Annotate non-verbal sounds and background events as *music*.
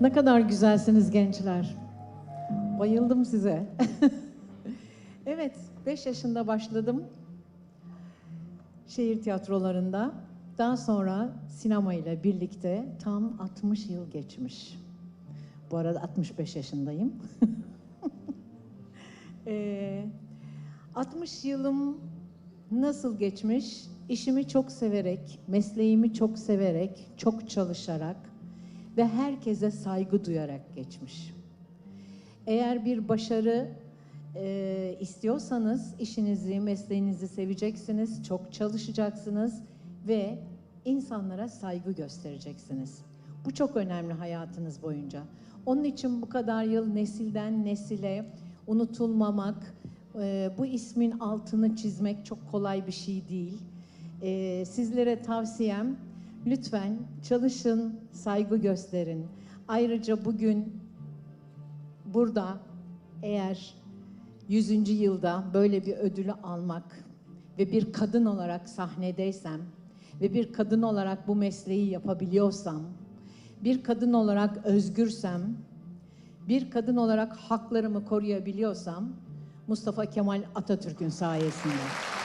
Ne kadar güzelsiniz gençler. Bayıldım size. *laughs* evet, 5 yaşında başladım. Şehir tiyatrolarında. Daha sonra sinema ile birlikte tam 60 yıl geçmiş. Bu arada 65 yaşındayım. *laughs* Ee, 60 yılım nasıl geçmiş? İşimi çok severek, mesleğimi çok severek, çok çalışarak ve herkese saygı duyarak geçmiş. Eğer bir başarı e, istiyorsanız işinizi, mesleğinizi seveceksiniz, çok çalışacaksınız ve insanlara saygı göstereceksiniz. Bu çok önemli hayatınız boyunca. Onun için bu kadar yıl nesilden nesile unutulmamak, e, bu ismin altını çizmek çok kolay bir şey değil. E, sizlere tavsiyem lütfen çalışın, saygı gösterin. Ayrıca bugün burada eğer 100. yılda böyle bir ödülü almak ve bir kadın olarak sahnedeysem ve bir kadın olarak bu mesleği yapabiliyorsam, bir kadın olarak özgürsem, bir kadın olarak haklarımı koruyabiliyorsam Mustafa Kemal Atatürk'ün sayesinde.